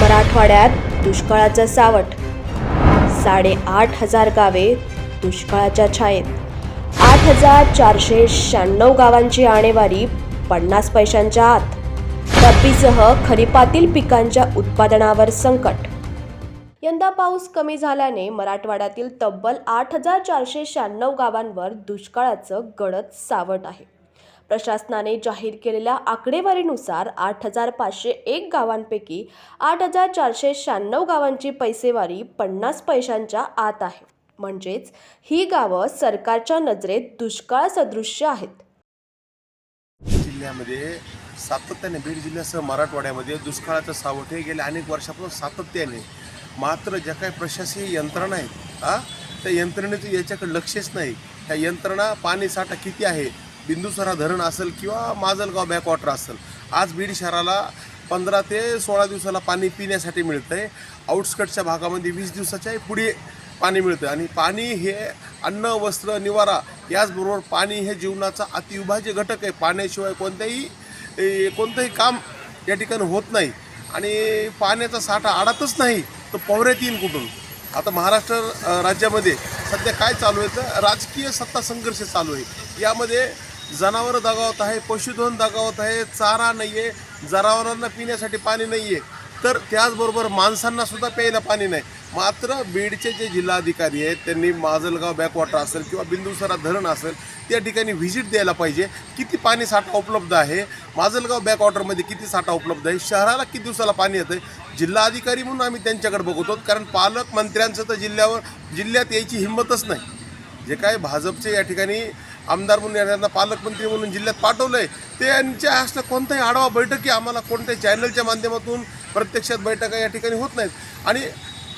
मराठवाड्यात दुष्काळाचं सावट. साडेआठ हजार गावे दुष्काळाच्या छायेत. आठ हजार चारशे शहाण्णव गावांची आणेवारी पन्नास पैशांच्या आत. रब्बीसह खरीपातील पिकांच्या उत्पादनावर संकट. यंदा पाऊस कमी झाल्याने मराठवाड्यातील तब्बल आठ हजार चारशे शहाण्णव गावांवर दुष्काळाचं गडद सावट आहे. प्रशासनाने जाहीर केलेल्या आकडेवारीनुसार आठ हजार पाचशे एक गावांपैकी आठ हजार चारशे शहाण्णव गावांची पैसेवारी पन्नास पैशांच्या आत आहे. म्हणजेच ही गावं सरकारच्या नजरेत दुष्काळ सदृश्य आहेत. जिल्ह्यामध्ये सातत्याने बीड जिल्ह्यासह मराठवाड्यामध्ये दुष्काळाचं सावट हे गेल्या अनेक वर्षापासून सातत्याने मात्र ज्या काही प्रशासकीय यंत्रणा आहेत हां त्या यंत्रणेचं याच्याकडे लक्षच नाही. त्या यंत्रणा पाणी साठा किती आहे बिंदुसरा धरण असेल किंवा माजलगाव बॅकवॉटर असेल आज बीड शहराला पंधरा ते सोळा दिवसाला पाणी पिण्यासाठी मिळतं आहे आउटस्कटच्या भागामध्ये वीस दिवसाच्याही पुढे पाणी मिळतं आणि पाणी हे अन्न वस्त्र निवारा याचबरोबर पाणी हे जीवनाचा अतिविभाज्य घटक आहे. पाण्याशिवाय कोणत्याही कोणतंही काम या ठिकाणी होत नाही. आणि पाण्याचा साठा आडतच नाही तर पोहऱ्यात येईल कुठून? आता महाराष्ट्र राज्यामध्ये सध्या काय चालू आहे? तर राजकीय सत्ता संघर्ष चालू आहे. यामध्ये जनावरं दगावत आहे पशुधन दगावत आहे चारा नाही आहे जनावरांना पिण्यासाठी पाणी नाही आहे तर त्याचबरोबर माणसांना सुद्धा प्यायला पाणी नाही. मात्र बीडचे जे जिल्हाधिकारी आहेत त्यांनी माजलगाव बॅकवॉटर असेल किंवा बिंदुसरा धरण असेल त्या ठिकाणी व्हिजिट द्यायला पाहिजे. किती पाणी साठा उपलब्ध आहे? माजलगाव बॅकवॉटरमध्ये किती साठा उपलब्ध आहे? शहराला किती दिवसाला पाणी येतं आहे जिल्हाधिकारी म्हणून आम्ही त्यांच्याकडे बघतो. कारण पालकमंत्र्यांचं तर जिल्ह्यावर जिल्ह्यात यायची हिंमतच नाही. जे काय भाजपचे या ठिकाणी आमदार म्हणून यांना पालकमंत्री म्हणून जिल्ह्यात पाठवलंय. आहे त्यांच्या असणं कोणताही आढावा बैठकी आम्हाला कोणत्याही चॅनलच्या माध्यमातून प्रत्यक्षात बैठका या ठिकाणी होत नाहीत. आणि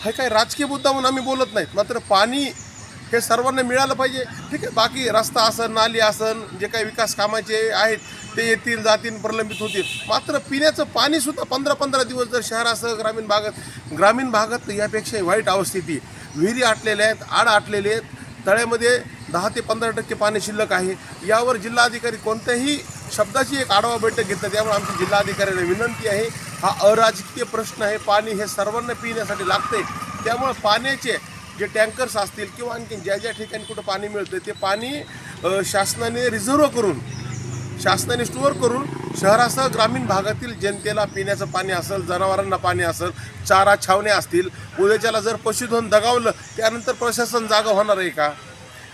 हे काय राजकीय मुद्दा म्हणून आम्ही बोलत नाहीत. मात्र पाणी हे सर्वांना मिळालं पाहिजे. ठीक आहे बाकी रस्ता असन नाली असन जे काही विकास कामाचे आहेत ते येतील जातील प्रलंबित होतील. मात्र पिण्याचं पाणीसुद्धा पंधरा पंधरा दिवस जर शहरासह ग्रामीण भागात ग्रामीण भागात यापेक्षा वाईट अवस्थिती. विहिरी आटलेल्या आहेत आड आटलेले आहेत. तळ्यामध्ये दहा ते पंधरा टक्के पाणी शिल्लक आहे. यावर जिल्हाधिकारी कोणत्याही शब्दाची एक आढावा बैठक घेतलं त्यामुळे आमची जिल्हाधिकाऱ्यांना विनंती आहे हा अराजकीय प्रश्न आहे. पाणी हे सर्वांना पिण्यासाठी लागते. त्यामुळे पाण्याचे जे टँकर्स असतील किंवा आणखी ज्या ज्या ठिकाणी कुठं पाणी मिळतं ते पाणी शासनाने रिझर्व करून शासनाने स्टोअर करून शहरासह ग्रामीण भागातील जनतेला पिण्याचं पाणी असेल जनावरांना पाणी असेल चारा छावण्या असतील उद्याच्याला जर पशुधन दगावलं त्यानंतर प्रशासन जागा होणार आहे का?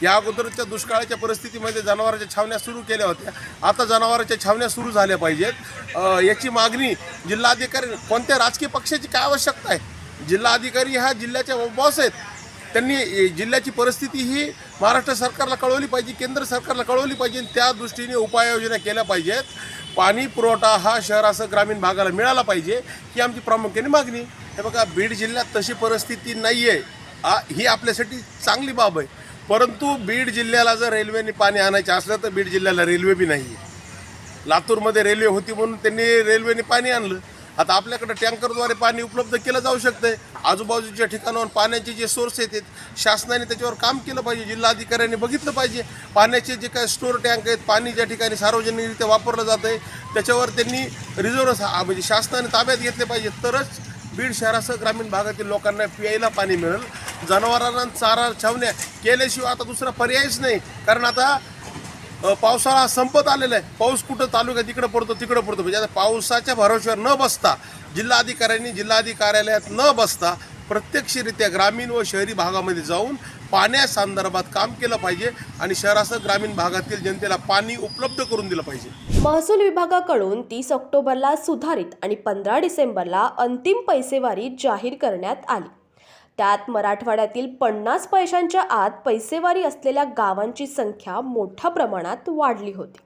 या अगोदरच्या दुष्काळाच्या परिस्थितीमध्ये जनावरांच्या छावण्या सुरू केल्या होत्या. आता जनावरांच्या छावण्या सुरू झाल्या पाहिजेत. याची मागणी जिल्हाधिकारी कोणत्या राजकीय पक्षाची काय आवश्यकता आहे? जिल्हाधिकारी हा जिल्ह्याच्या बॉस आहेत. त्यांनी जिल्ह्याची परिस्थिती ही महाराष्ट्र सरकारला कळवली पाहिजे केंद्र सरकारला कळवली पाहिजे त्या दृष्टीने उपाययोजना केल्या पाहिजेत. पाणी पुरवठा हा शहरासह ग्रामीण भागाला मिळाला पाहिजे ही आमची प्रामुख्याने मागणी. हे बघा बीड जिल्ह्यात तशी परिस्थिती नाही आहे ही आपल्यासाठी चांगली बाब आहे. परंतु बीड जिल्ह्याला जर रेल्वेने पाणी आणायचे असलं तर बीड जिल्ह्याला रेल्वे बी नाही आहे लातूरमध्ये रेल्वे होती म्हणून त्यांनी रेल्वेने पाणी आणलं. आता आपल्याकडे टँकरद्वारे पाणी उपलब्ध केलं जाऊ शकतंय. आजूबाजूच्या ठिकाणावर पाण्याचे जे सोर्स आहेत शासनाने त्याच्यावर काम केलं पाहिजे जिल्हाधिकाऱ्यांनी बघितलं पाहिजे. पाण्याचे जे काय स्टोअर टँक आहेत पाणी ज्या ठिकाणी सार्वजनिकरित्या वापरलं जातं आहे त्याच्यावर त्यांनी रिझर्व म्हणजे शासनाने ताब्यात घेतले पाहिजे. तरच बीड शहरासह ग्रामीण भागातील लोकांना प्यायला पाणी मिळेल. जनावरांना चारा छावण्या केल्याशिवाय आता दुसरा पर्यायच नाही. कारण आता पावसाळा संपत आलेला आहे. पाऊस कुठं तालुका तिकडं पडतो तिकडं पडतो. म्हणजे आता पावसाच्या भरोश्यावर न बसता जिल्हाधिकाऱ्यांनी जिल्हाधिकार्यालयात न बसता प्रत्यक्षरित्या ग्रामीण व शहरी भागामध्ये जाऊन पाण्यासंदर्भात काम केलं पाहिजे आणि शहरासह ग्रामीण भागातील जनतेला पाणी उपलब्ध करून दिलं पाहिजे. महसूल विभागाकडून तीस ऑक्टोबरला सुधारित आणि पंधरा डिसेंबरला अंतिम पैसेवारी जाहीर करण्यात आली. त्यात मराठवाड्यातील पन्नास पैशांच्या आत पैसेवारी असलेल्या गावांची संख्या मोठ्या प्रमाणात वाढली होती.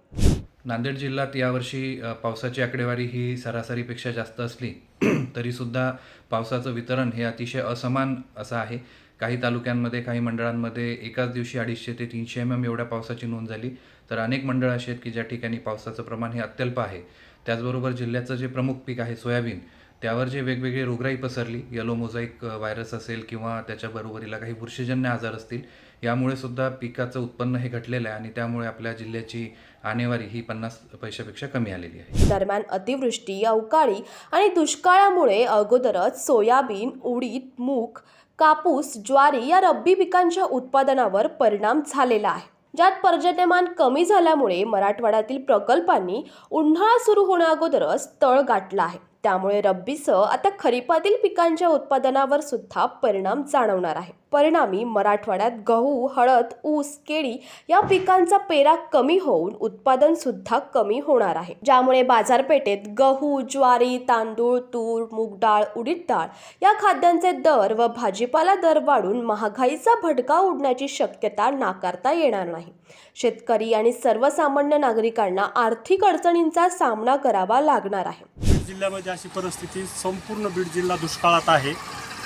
नांदेड जिल्ह्यात यावर्षी पावसाची आकडेवारी ही सरासरीपेक्षा जास्त असली तरीसुद्धा पावसाचं वितरण हे अतिशय असमान असं आहे. काही तालुक्यांमध्ये काही मंडळांमध्ये एकाच दिवशी अडीचशे ते तीनशे एम एम एवढ्या पावसाची नोंद झाली. तर अनेक मंडळं अशी आहेत की ज्या ठिकाणी पावसाचं प्रमाण हे अत्यल्प आहे. त्याचबरोबर जिल्ह्याचं जे प्रमुख पीक आहे सोयाबीन त्यावर जे वेगवेगळे रोगराई पसरली यलो मोझाईक व्हायरस असेल किंवा त्याच्याबरोबरीला काही बुरशीजन्य आजार असतील यामुळे सुद्धा पिकाचं उत्पन्न हे घटलेलं आहे आणि त्यामुळे आपल्या जिल्ह्याची आणेवारी ही पन्नास पैशापेक्षा कमी आलेली आहे. दरम्यान अतिवृष्टी अवकाळी आणि दुष्काळामुळे अगोदरच सोयाबीन उडीद मूग कापूस ज्वारी या रब्बी पिकांच्या उत्पादनावर परिणाम झालेला आहे. ज्यात पर्जन्यमान कमी झाल्यामुळे मराठवाड्यातील प्रकल्पांनी उन्हाळा सुरू होण्याअगोदरच तळ गाठला आहे. त्यामुळे रब्बीसह आता खरीपातील पिकांच्या उत्पादनावर सुद्धा परिणाम जाणवणार आहे. परिणामी मराठवाड्यात गहू हळद ऊस केळी या पिकांचा पेरा कमी होऊन उत्पादन सुद्धा कमी होणार आहे. ज्यामुळे बाजारपेठेत गहू ज्वारी तांदूळ तूर मूग डाळ उडीद डाळ या खाद्यांचे दर व भाजीपाला दर वाढून महागाईचा भडका उडण्याची शक्यता नाकारता येणार नाही. शेतकरी आणि सर्वसामान्य नागरिकांना आर्थिक अडचणींचा सामना करावा लागणार आहे. जिल्ह्यामध्ये अशी परिस्थिती संपूर्ण बीड जिल्हा दुष्काळात आहे.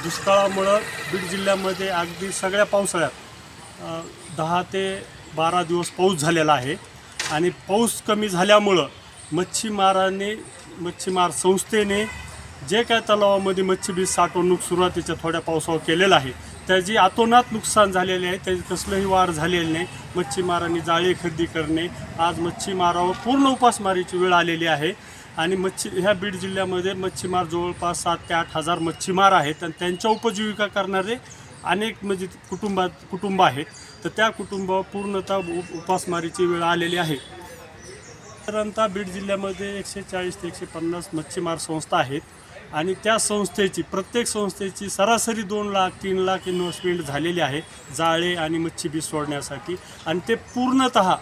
दुष्काळामुळं बीड जिल्ह्यामध्ये अगदी सगळ्या पावसाळ्यात दहा ते बारा दिवस पाऊस झालेला आहे. आणि पाऊस कमी झाल्यामुळं मच्छीमारांनी मच्छीमार संस्थेने जे काय तलावामध्ये मच्छीबीज साठवणूक सुरुवातीच्या थोड्या पावसावर केलेलं आहे त्याची अतोनात नुकसान झालेले आहे. त्याची कसलंही वाढ झालेली नाही. मच्छीमारांनी जाळे खरेदी करणे आज मच्छीमारावर पूर्ण उपासमारीची वेळ आलेली आहे. आणि मच्छी ह्या बीड जिल्ह्यामध्ये मच्छीमार जवळपास सात ते आठ हजार मच्छीमार आहेत आणि त्यांच्या उपजीविका करणारे अनेक म्हणजे कुटुंबात कुटुंब आहेत. तर त्या कुटुंबावर पूर्णतः उपासमारीची वेळ आलेली आहे. साधारणतः बीड जिल्ह्यामध्ये एकशे चाळीस ते एकशे पन्नास मच्छीमार संस्था आहेत आणि त्या संस्थेची प्रत्येक संस्थेची सरासरी दोन लाख तीन लाख इन्व्हेस्टमेंट झालेली आहे जाळे आणि मच्छीबीज सोडण्यासाठी. आणि ते पूर्णतः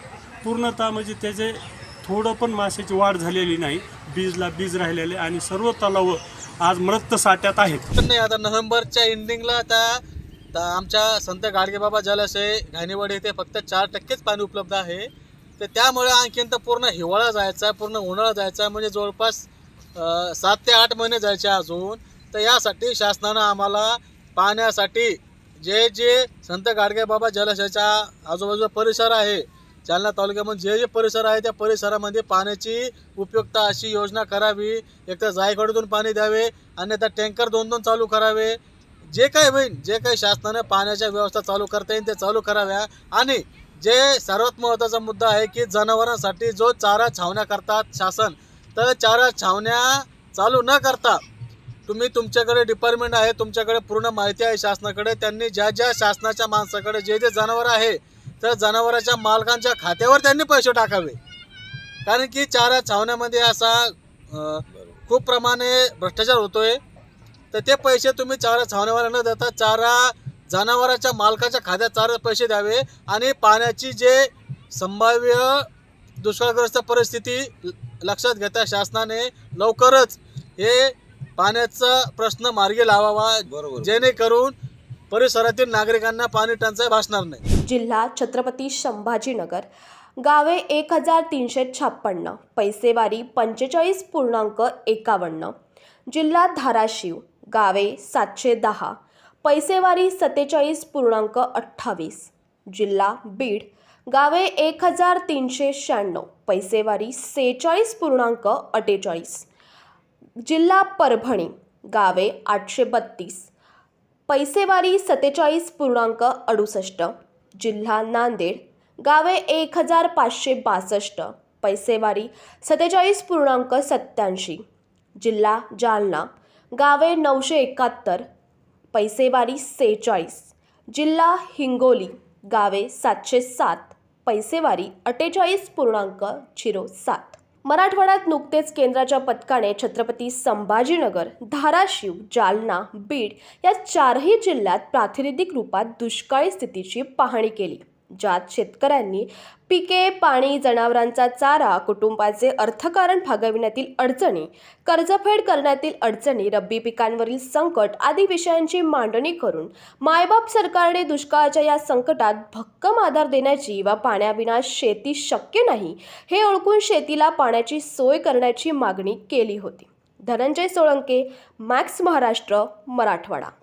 पूर्णतः म्हणजे त्याचे थोडं पण माशाची वाढ झालेली नाही. बीजला बीज राहिलेले आणि सर्व तलाव आज मृत साठ्यात आहेत. नाही आता नोव्हेंबरच्या एंडिंगला आता तर आमच्या संत गाडगेबाबा जलाशय घाणेवाडी येथे फक्त चार टक्केच पाणी उपलब्ध आहे तर त्यामुळे आणखीन तर पूर्ण हिवाळा जायचा पूर्ण उन्हाळा जायचा म्हणजे जवळपास सात ते आठ महिने जायचे अजून. तर यासाठी शासनानं आम्हाला पाण्यासाठी जे जे संत गाडगेबाबा जलाशयाच्या आजूबाजूचा परिसर आहे जालना तालुक्यामध्ये जे जे परिसर आहे त्या परिसरामध्ये पाण्याची उपयुक्तता अशी योजना करावी. एक तर जायकवाडीतून पाणी द्यावे अन्यथा टँकर दोन दोन चालू करावे. जे काही होईल जे काही शासनाने पाण्याच्या व्यवस्था चालू करता येईल ते चालू कराव्या. आणि जे सर्वात महत्त्वाचा मुद्दा आहे की जनावरांसाठी जो चारा छावण्या करतात शासन तर चारा छावण्या चालू न करता तुम्ही तुमच्याकडे डिपार्टमेंट आहे तुमच्याकडे पूर्ण माहिती आहे शासनाकडे. त्यांनी ज्या ज्या शासनाच्या माणसाकडे जे जे जनावर आहे तर जनावरांच्या मालकांच्या खात्यावर त्यांनी पैसे टाकावे. कारण की चारा छावण्यामध्ये असा खूप प्रमाणे भ्रष्टाचार होतोय. तर ते पैसे तुम्ही चारा छावण्यावाला न देता चारा जनावरांच्या मालकाच्या खात्यात चारा पैसे द्यावे आणि पाण्याची जे संभाव्य दुष्काळग्रस्त परिस्थिती लक्षात घेता शासनाने लवकरच हे पाण्याचा प्रश्न मार्गी लावावा. जेणेकरून परिसरातील नागरिकांना पाणी टंचाई भासणार नाही. जिल्हा छत्रपती संभाजीनगर गावे एक हजार तीनशे छप्पन्न पैसेवारी पंचेचाळीस पूर्णांक एकावन्न जिल्हा धाराशिव गावे सातशे दहा पैसेवारी सत्तेचाळीस पूर्णांक अठ्ठावीस जिल्हा बीड गावे एक हजार तीनशे शहाण्णव पैसेवारी सेहेचाळीस पूर्णांक अठ्ठेचाळीस जिल्हा परभणी गावे आठशे बत्तीस पैसेवारी सत्तेचाळीस पूर्णांक अडुसष्ट जिल्हा नांदेड गावे एक हजार पाचशे बासष्ट पैसेवारी सत्तेचाळीस पूर्णांक सत्त्याऐंशी जिल्हा जालना गावे नऊशे एकाहत्तर पैसेवारी सेहेचाळीस जिल्हा हिंगोली गावे सातशे सात पैसेवारी अठ्ठेचाळीस पूर्णांक झिरो सात. मराठवाड्यात नुकतेच केंद्राच्या पथकाने छत्रपती संभाजीनगर धाराशिव जालना बीड या चारही जिल्ह्यात प्रातिनिधिक रूपात दुष्काळी स्थितीची पाहणी केली. ज्यात शेतकऱ्यांनी पिके पाणी जनावरांचा चारा कुटुंबाचे अर्थकारण भागविण्यातील अडचणी कर्जफेड करण्यातील अडचणी रब्बी पिकांवरील संकट आदी विषयांची मांडणी करून मायबाप सरकारने दुष्काळाच्या या संकटात भक्कम आधार देण्याची व पाण्याविना शेती शक्य नाही हे ओळखून शेतीला पाण्याची सोय करण्याची मागणी केली होती. धनंजय सोळंके मॅक्स महाराष्ट्र मराठवाडा.